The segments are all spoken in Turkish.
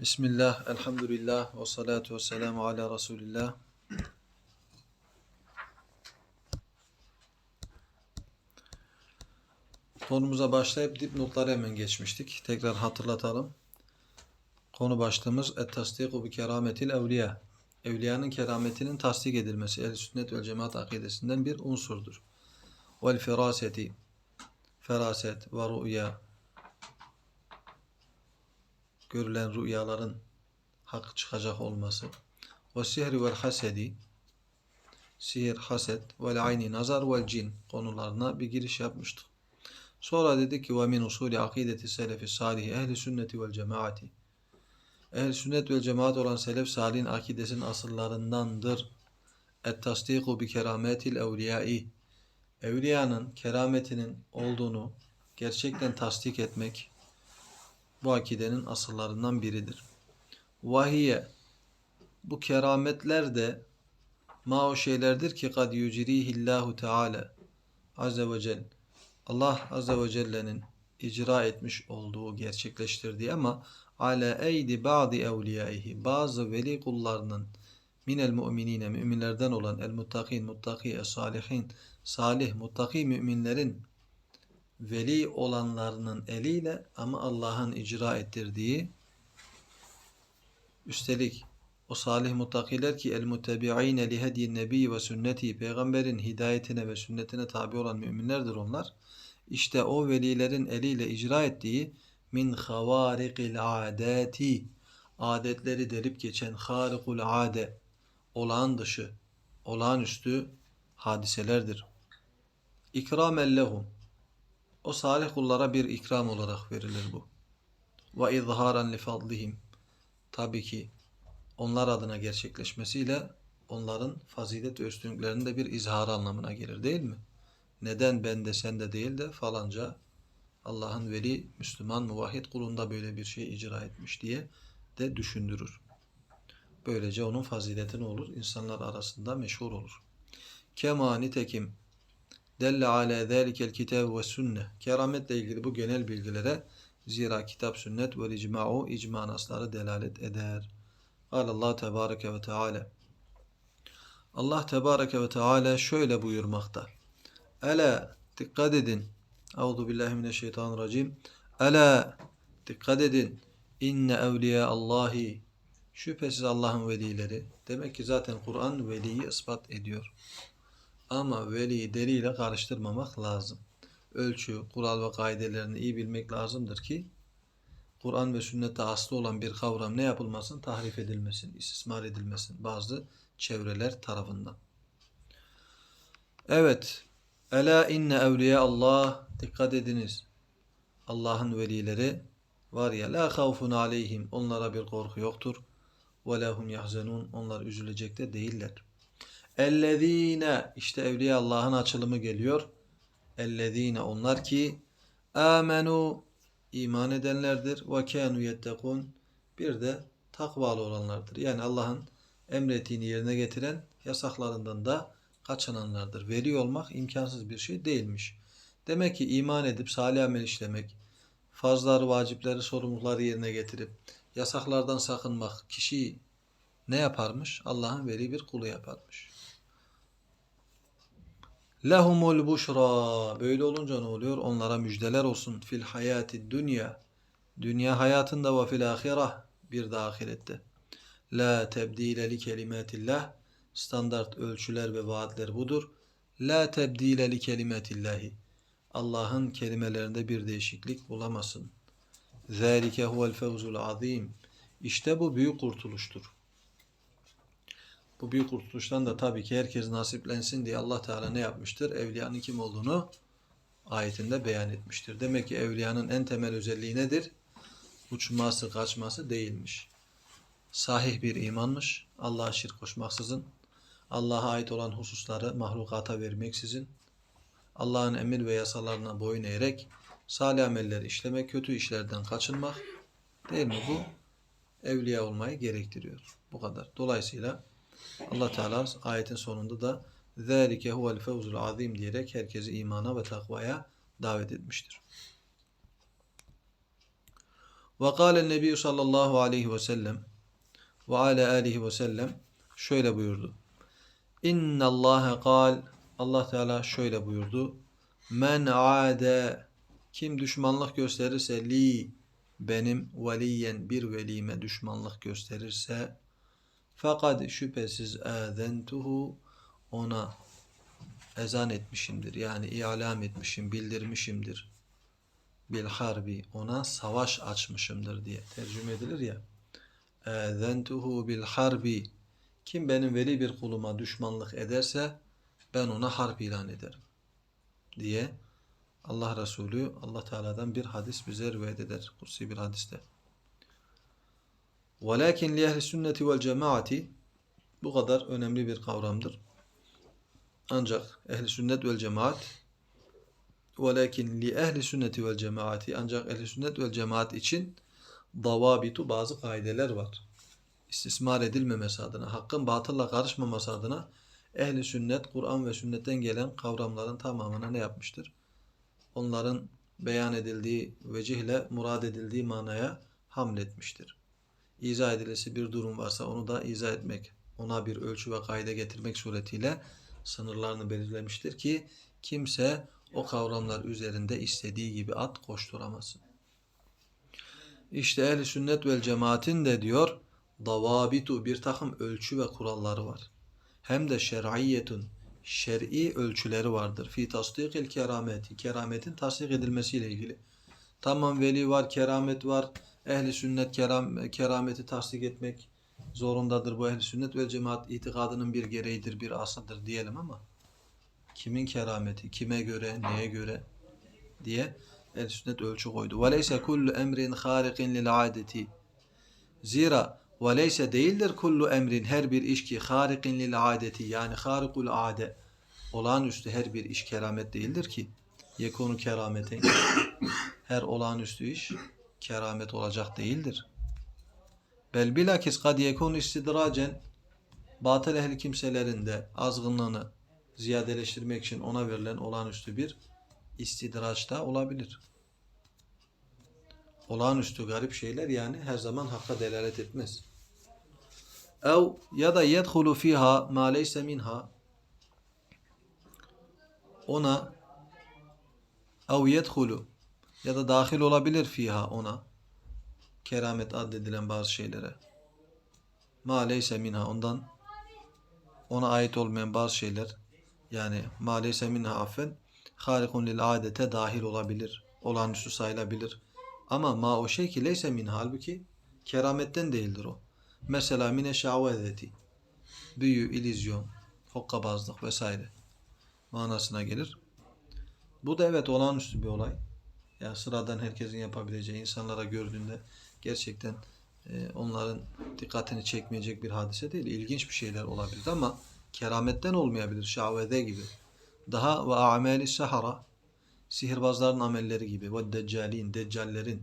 Bismillah, elhamdülillah, ve salatu ve selamu ala Resulillah. Konumuza başlayıp dipnotları hemen geçmiştik. Tekrar hatırlatalım. Konu başlığımız Et-tasdiku bi kerametil evliya. Evliyanın kerametinin tasdik edilmesi el sünnet ve cemaat akidesinden bir unsurdur. Vel firaseti feraset ve rüya görülen rüyaların hak çıkacak olması ve sihri vel hasedi sihir, haset vel ayni nazar vel cin konularına bir giriş yapmıştık. Sonra dedik ki ve min usulü akideti selefi salih ehli sünneti vel cemaati Ehl sünnet vel cemaat olan selef salihin akidesinin asıllarındandır. Et tasdiku bi kerametil evliyai Evliyanın kerametinin olduğunu gerçekten tasdik etmek bu akidenin asıllarından biridir. Vahiye bu kerametler de ma o şeylerdir ki kad yucrihillahu teala azze ve celle Allah azze ve celle'nin icra etmiş olduğu gerçekleştirdiği ama ala eydi ba'di evliyaihi bazı veli kullarının minel mu'minine müminlerden olan el muttakin muttaki salihin salih muttaki müminlerin veli olanlarının eliyle ama Allah'ın icra ettirdiği üstelik o salih muttakiler ki el muttebi'ine li hediyin nebi ve sünneti peygamberin hidayetine ve sünnetine tabi olan müminlerdir onlar. İşte o velilerin eliyle icra ettiği min havarikil adeti adetleri delip geçen harikul ade olağan dışı olağanüstü hadiselerdir. İkramen lehum o salih kullara bir ikram olarak verilir bu. Ve izharan li fadlihim tabii ki onlar adına gerçekleşmesiyle onların fazilet ve üstünlüklerinin de bir izharı anlamına gelir değil mi? Neden ben de sen de değil de falanca Allah'ın veli Müslüman muvahhid kulunda böyle bir şey icra etmiş diye de düşündürür. Böylece onun fazileti ne olur? İnsanlar arasında meşhur olur. Kema nitekim delle ale zâlikel kitab ve sünne. Kerametle ilgili bu genel bilgilere zira kitap, sünnet ve icma'u icma nasları delalet eder. Allah tebareke ve teala. Allah tebareke ve teala şöyle buyurmakta. Ela dikkat edin. Euzu billahi mineşşeytanirracim. Ela dikkat edin. İnne evliya Allahi şüphesiz Allah'ın velileri. Demek ki zaten Kur'an veliyi ispat ediyor. Ama veliyi deliyle karıştırmamak lazım. Ölçü, kural ve kaidelerini iyi bilmek lazımdır ki Kur'an ve sünnette aslı olan bir kavram ne yapılmasın? Tahrif edilmesin, istismar edilmesin bazı çevreler tarafından. Evet. Ela inne evliya Allah dikkat ediniz. Allah'ın velileri var ya la havfun aleyhim onlara bir korku yoktur. Ve lahum yahzenun onlar üzülecek de değiller. Ellezine işte evliya Allah'ın açılımı geliyor. Ellezine onlar ki amenu iman edenlerdir ve kanu yettekun bir de takvalı olanlardır. Yani Allah'ın emrettiğini yerine getiren yasaklarından da kaçınanlardır. Veli olmak imkansız bir şey değilmiş. Demek ki iman edip salih amel işlemek, farzları, vacipleri, sorumlulukları yerine getirip yasaklardan sakınmak kişiyi ne yaparmış? Allah'ın veli bir kulu yaparmış. Lehumul buşra. Böyle olunca ne oluyor? Onlara müjdeler olsun. Fil hayati dünya. Dünya hayatında ve fil ahireh. Bir de ahirette. La tebdile li kelimatillah. Standart ölçüler ve vaatler budur. La tebdile li kelimatillahi. Allah'ın kelimelerinde bir değişiklik bulamazsın. Zalike huvel fevzul azim. İşte bu büyük kurtuluştur. Bu büyük kurtuluştan da tabii ki herkes nasiplensin diye Allah Teala ne yapmıştır? Evliyanın kim olduğunu ayetinde beyan etmiştir. Demek ki evliyanın en temel özelliği nedir? Uçması, kaçması değilmiş. Sahih bir imanmış. Allah'a şirk koşmaksızın. Allah'a ait olan hususları mahlukata vermeksizin. Allah'ın emir ve yasalarına boyun eğerek salih ameller işlemek, kötü işlerden kaçınmak değil mi bu? Evliya olmayı gerektiriyor. Bu kadar. Dolayısıyla Allah Teala ayetin sonunda da ذَٰلِكَ هُوَ الْفَوْزُ الْعَظِيمِ diyerek herkesi imana ve takvaya davet etmiştir. Ve kâle nebi sallallahu aleyhi ve sellem ve ala alihi ve sellem şöyle buyurdu. İnna Allah kal Allah Teala şöyle buyurdu. Men ade kim düşmanlık gösterirse li benim veliyen bir velime düşmanlık gösterirse fakat şüphesiz azentuhu ona ezan etmişimdir. Yani ilam etmişim, bildirmişimdir. Bil harbi ona savaş açmışımdır diye tercüme edilir ya. Azentuhu bil harbi kim benim veli bir kuluma düşmanlık ederse ben ona harp ilan ederim diye Allah Resulü Allah Teala'dan bir hadis bize rivayet eder. Kursi bir hadiste. Velakin li ehli sünneti vel cemaati bu kadar önemli bir kavramdır. Ancak ehli sünnet vel cemaat velakin li ehli sünneti vel cemaati ancak ehli sünnet vel cemaat için davabitu bazı kaideler var. İstismar edilmemesi adına, hakkın batılla karışmaması adına ehli sünnet, Kur'an ve sünnetten gelen kavramların tamamına ne yapmıştır? Onların beyan edildiği vecihle murad edildiği manaya hamletmiştir. İzah edilesi bir durum varsa onu da izah etmek, ona bir ölçü ve kaide getirmek suretiyle sınırlarını belirlemiştir ki kimse o kavramlar üzerinde istediği gibi at koşturamasın. İşte ehli sünnet vel cemaatin de diyor davabitu bir takım ölçü ve kuralları var. Hem de şer'iyetun şer'i ölçüleri vardır. Fi tasdikil kerameti kerametin tasdik edilmesiyle ilgili. Tamam veli var, keramet var. Ehli sünnet keram, kerameti tasdik etmek zorundadır. Bu ehli sünnet ve cemaat itikadının bir gereğidir, bir aslıdır diyelim ama kimin kerameti, kime göre, neye göre diye ehli sünnet ölçü koydu. Ve leyse kullu emrin harikin lil adeti. Zira ve leyse değildir kullu emrin her bir iş ki harikin lil adeti yani harikul ade olağanüstü her bir iş keramet değildir ki yekunu keramete her olağanüstü iş keramet olacak değildir. Bel bilakis kad yekunu istidracen batıl ehli kimselerin de azgınlığını ziyadeleştirmek için ona verilen olağanüstü bir istidraç da olabilir. Olağanüstü garip şeyler yani her zaman hakka delalet etmez. Ev ya da yedhulu fiha ma leyse minha ona ev yedhulu ya da dahil olabilir fiha ona. Keramet addedilen bazı şeylere. Ma leyse minha ondan ona ait olmayan bazı şeyler. Yani ma leyse minha affen harikun lil adete dahil olabilir olağanüstü sayılabilir. Ama ma o şey ki leyse minha halbuki kerametten değildir o. Mesela mine şavezeti büyü, ilizyon, hokkabazlık vesaire manasına gelir. Bu da evet olağanüstü bir olay. Yani sıradan herkesin yapabileceği insanlara gördüğünde gerçekten e, onların dikkatini çekmeyecek bir hadise değil. İlginç bir şeyler olabilir ama kerametten olmayabilir. Şavede gibi. Daha ve ameli sahara sihirbazların amelleri gibi ve deccalin, deccallerin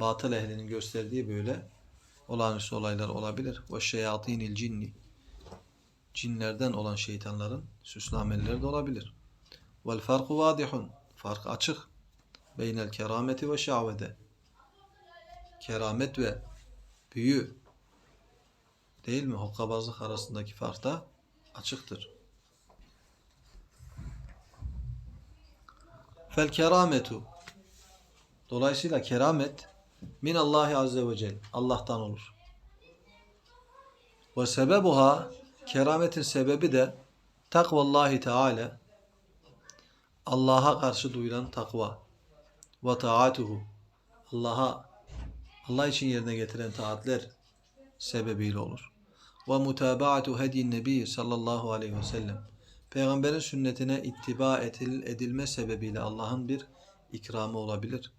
batıl ehlinin gösterdiği böyle olağanüstü olaylar olabilir. Ve şeyatinil cinni cinlerden olan şeytanların süslü amelleri de olabilir. Vel farku vadihun. Fark açık. Beynel kerameti ve şavede. Keramet ve büyü değil mi? Hokkabazlık arasındaki fark da açıktır. Fel kerametu Dolayısıyla keramet min Allahi azze ve celle Allah'tan olur. Ve sebebuha kerametin sebebi de takvallahi teala Allah'a karşı duyulan takva ve taatuhu Allah'a Allah için yerine getiren taatler sebebiyle olur. Ve mutabaatu hediyin nebi sallallahu aleyhi ve sellem Peygamberin sünnetine ittiba edilme sebebiyle Allah'ın bir ikramı olabilir.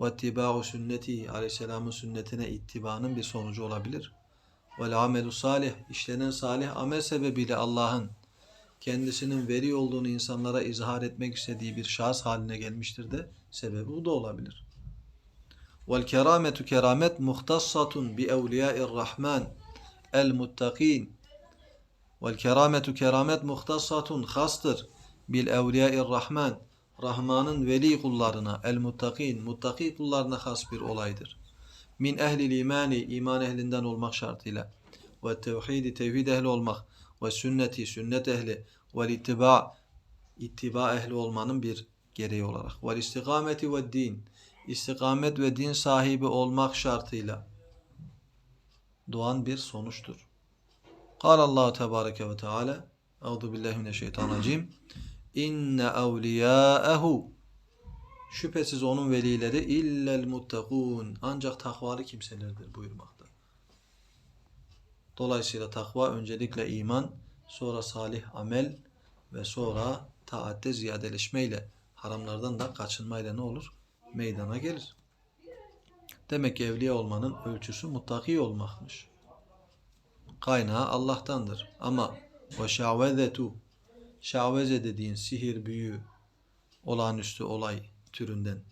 Ve ittiba'u sünneti aleyhisselamın sünnetine ittibanın bir sonucu olabilir. Ve amelu salih işlenen salih amel sebebiyle Allah'ın kendisinin veri olduğunu insanlara izhar etmek istediği bir şahıs haline gelmiştir de sebebi bu da olabilir. Vel kerametu keramet muhtassatun bi evliya'ir rahman el muttakin. Vel kerametu keramet muhtassatun hastır bil evliya'ir rahman. Rahman'ın veli kullarına, el muttakin, muttaki kullarına has bir olaydır. min ehlil imani iman ehlinden olmak şartıyla ve tevhidi tevhid ehli olmak ve sünneti sünnet ehli ve ittiba ittiba ehli olmanın bir gereği olarak ve istikameti ve din istikamet ve din sahibi olmak şartıyla doğan bir sonuçtur. Kal Allah Tebareke ve Teala Euzu billahi mineşşeytanirracim. İnne evliyâehu Şüphesiz onun velileri illel muttakun ancak takvalı kimselerdir buyurmakta. Dolayısıyla takva öncelikle iman, sonra salih amel ve sonra taatte ziyadeleşmeyle haramlardan da kaçınmayla ne olur? Meydana gelir. Demek ki evliya olmanın ölçüsü muttaki olmakmış. Kaynağı Allah'tandır. Ama ve şavezetu şaveze dediğin sihir, büyü, olağanüstü olay türünden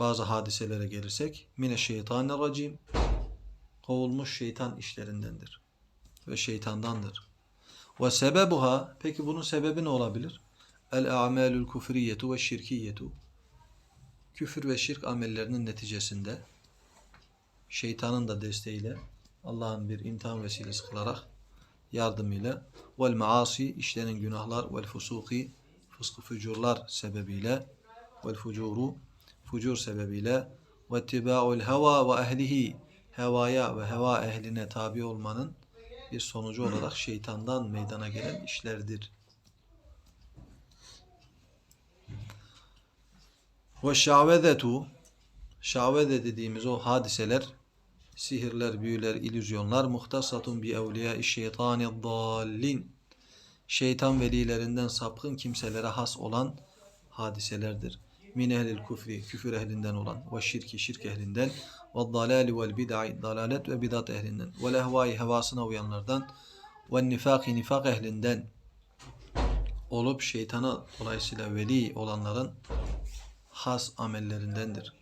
bazı hadiselere gelirsek mine şeytanirracim kovulmuş şeytan işlerindendir ve şeytandandır. Ve sebebuha peki bunun sebebi ne olabilir? El a'malul kufriyetu ve şirkiyetu küfür ve şirk amellerinin neticesinde şeytanın da desteğiyle Allah'ın bir imtihan vesilesi kılarak yardımıyla vel maasi işlenen günahlar vel fusuki fıskı fücurlar sebebiyle vel fucuru fucur sebebiyle ve ittiba'ul heva ve ehlihi hevaya ve heva ehline tabi olmanın bir sonucu olarak şeytandan meydana gelen işlerdir. Ve şavezetu şaveze dediğimiz o hadiseler sihirler, büyüler, illüzyonlar muhtasatun bi evliya şeytani dallin şeytan velilerinden sapkın kimselere has olan hadiselerdir. Min ehlil kufri, küfür ehlinden olan ve şirki, şirk ehlinden ve dalali vel bid'i, dalalet ve bidat ehlinden ve lehvai, hevasına uyanlardan ve nifaki, nifak ehlinden olup şeytana dolayısıyla veli olanların has amellerindendir.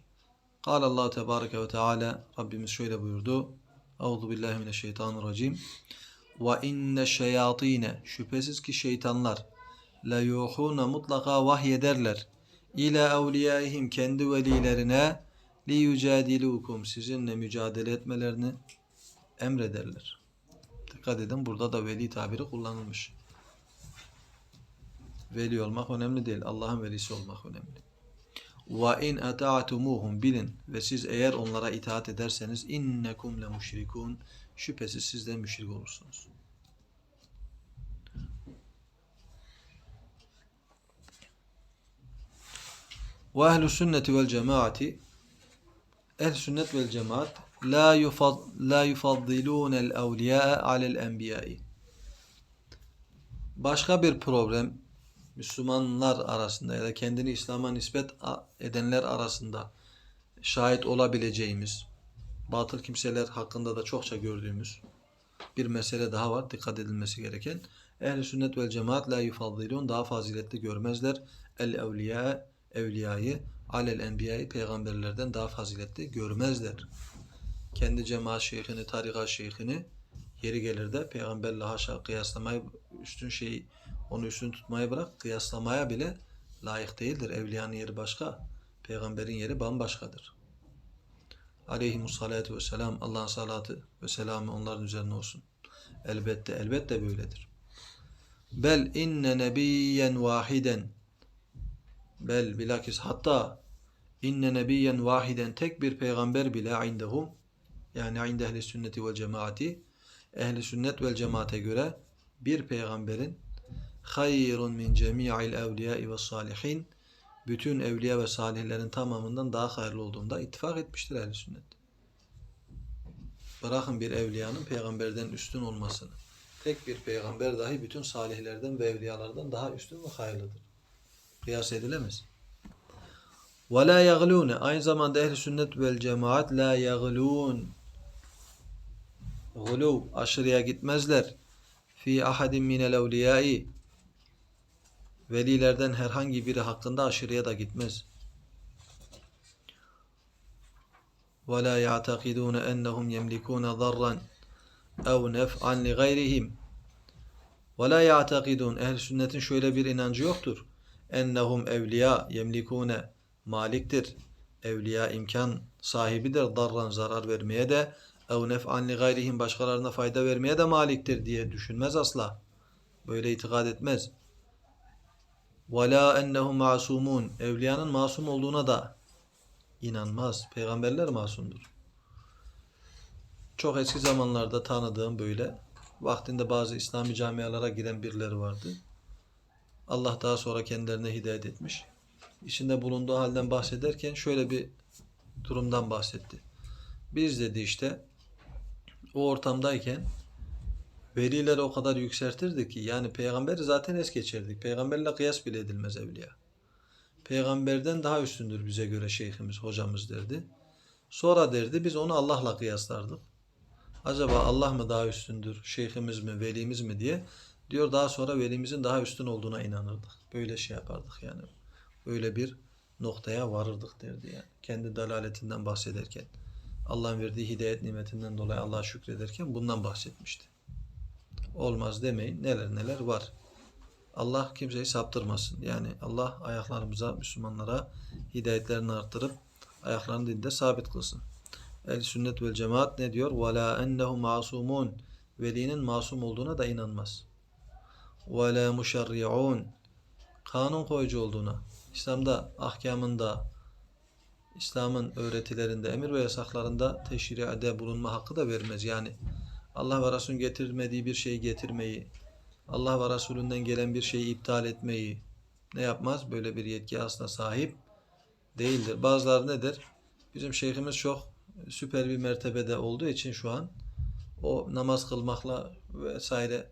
Kâle Allah Tebareke ve Teala Rabbimiz şöyle buyurdu. Euzu billahi mineşşeytanirracim. Ve inne şeyatine şüphesiz ki şeytanlar la yuhuna mutlaka vahyederler ila evliyaihim kendi velilerine li yücadilukum sizinle mücadele etmelerini emrederler. Dikkat edin burada da veli tabiri kullanılmış. Veli olmak önemli değil. Allah'ın velisi olmak önemli. Ve in ata'tumuhum bilin ve siz eğer onlara itaat ederseniz innekum le müşrikun şüphesiz siz de müşrik olursunuz. Ve ehl sünneti vel cemaati ehl sünnet vel cemaat la yufad la yufaddilun el evliya alel enbiya'i Başka bir problem Müslümanlar arasında ya da kendini İslam'a nispet edenler arasında şahit olabileceğimiz batıl kimseler hakkında da çokça gördüğümüz bir mesele daha var dikkat edilmesi gereken. Ehl-i sünnet vel cemaat la yufaddilun daha faziletli görmezler. El evliya evliyayı alel enbiyayı peygamberlerden daha faziletli görmezler. Kendi cemaat şeyhini, tarikat şeyhini yeri gelir de peygamberle haşa kıyaslamayı üstün şeyi onu üstün tutmayı bırak kıyaslamaya bile layık değildir. Evliyanın yeri başka, peygamberin yeri bambaşkadır. Aleyhimussalatu vesselam Allah'ın salatı ve selamı onların üzerine olsun. Elbette elbette böyledir. Bel inne nebiyyen vahiden bel bilakis hatta inne nebiyyen vahiden tek bir peygamber bile indehum yani inde ehli sünneti vel cemaati ehli sünnet vel cemaate göre bir peygamberin hayrun min cemi'il evliyai ve salihin bütün evliya ve salihlerin tamamından daha hayırlı olduğunda ittifak etmiştir ehl sünnet. Bırakın bir evliyanın peygamberden üstün olmasını. Tek bir peygamber dahi bütün salihlerden ve evliyalardan daha üstün ve hayırlıdır kıyas edilemez. Ve la yaglûne aynı zamanda ehli sünnet vel cemaat la yaglûn gulû aşırıya gitmezler. Fi ahadin minel evliyai velilerden herhangi biri hakkında aşırıya da gitmez. Ve la ya'takidûne ennehum yemlikûne zarran ev nef'an li gayrihim. Ve la ya'takidûn ehl sünnetin şöyle bir inancı yoktur ennehum evliya yemlikune maliktir. Evliya imkan sahibidir. Darran zarar vermeye de ev nef'an li gayrihim başkalarına fayda vermeye de maliktir diye düşünmez asla. Böyle itikad etmez. Ve la ennehum masumun. Evliyanın masum olduğuna da inanmaz. Peygamberler masumdur. Çok eski zamanlarda tanıdığım böyle vaktinde bazı İslami camialara giren birileri vardı. Allah daha sonra kendilerine hidayet etmiş. İçinde bulunduğu halden bahsederken şöyle bir durumdan bahsetti. Biz dedi işte o ortamdayken velileri o kadar yükseltirdi ki yani peygamberi zaten es geçerdik. Peygamberle kıyas bile edilmez evliya. Peygamberden daha üstündür bize göre şeyhimiz, hocamız derdi. Sonra derdi biz onu Allah'la kıyaslardık. Acaba Allah mı daha üstündür, şeyhimiz mi, velimiz mi diye diyor daha sonra velimizin daha üstün olduğuna inanırdık. Böyle şey yapardık yani. Böyle bir noktaya varırdık derdi yani. Kendi dalaletinden bahsederken. Allah'ın verdiği hidayet nimetinden dolayı Allah'a şükrederken bundan bahsetmişti. Olmaz demeyin. Neler neler var. Allah kimseyi saptırmasın. Yani Allah ayaklarımıza, Müslümanlara hidayetlerini arttırıp ayaklarını dinde sabit kılsın. El sünnet vel cemaat ne diyor? La ennehum masumun. Velinin masum olduğuna da inanmaz. Ve la muşerri'un. Kanun koyucu olduğuna. İslam'da, ahkamında, İslam'ın öğretilerinde, emir ve yasaklarında teşri'de bulunma hakkı da vermez. Yani Allah ve Resulün getirmediği bir şeyi getirmeyi, Allah ve Resulünden gelen bir şeyi iptal etmeyi ne yapmaz? Böyle bir yetki aslında sahip değildir. Bazıları nedir? Bizim şeyhimiz çok süper bir mertebede olduğu için şu an o namaz kılmakla vesaire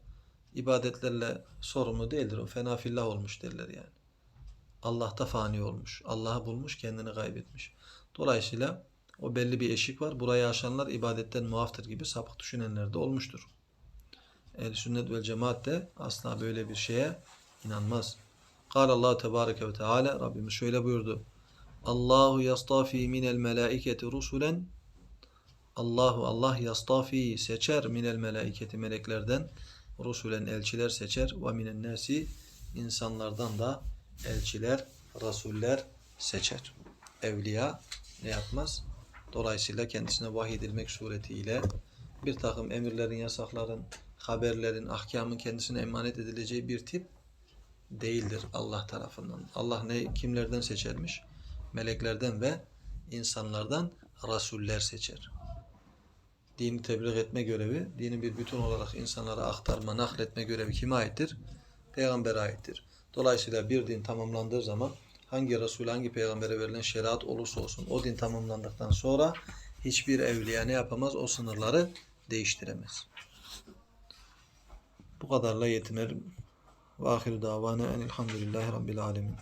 ibadetlerle sorumlu değildir. O fena fillah olmuş derler yani. Allah'ta fani olmuş. Allah'ı bulmuş, kendini kaybetmiş. Dolayısıyla o belli bir eşik var. Burayı aşanlar ibadetten muaftır gibi sapık düşünenler de olmuştur. Ehl sünnet vel cemaat de asla böyle bir şeye inanmaz. Kâle Allah Tebareke ve Teala Rabbimiz şöyle buyurdu. Allahu yastafi minel melaiketi rusulen Allahu Allah yastafi seçer minel melaiketi meleklerden rusulen elçiler seçer ve minen nasi insanlardan da elçiler, rasuller seçer. Evliya ne yapmaz? Dolayısıyla kendisine vahiy edilmek suretiyle bir takım emirlerin, yasakların, haberlerin, ahkamın kendisine emanet edileceği bir tip değildir Allah tarafından. Allah ne kimlerden seçermiş? Meleklerden ve insanlardan rasuller seçer. Dini tebliğ etme görevi, dini bir bütün olarak insanlara aktarma, nakletme görevi kime aittir? Peygamber'e aittir. Dolayısıyla bir din tamamlandığı zaman hangi Resul, hangi peygambere verilen şeriat olursa olsun o din tamamlandıktan sonra hiçbir evliya ne yapamaz? O sınırları değiştiremez. Bu kadarla yetinelim. Ve ahiru davana enilhamdülillahi rabbil alemin.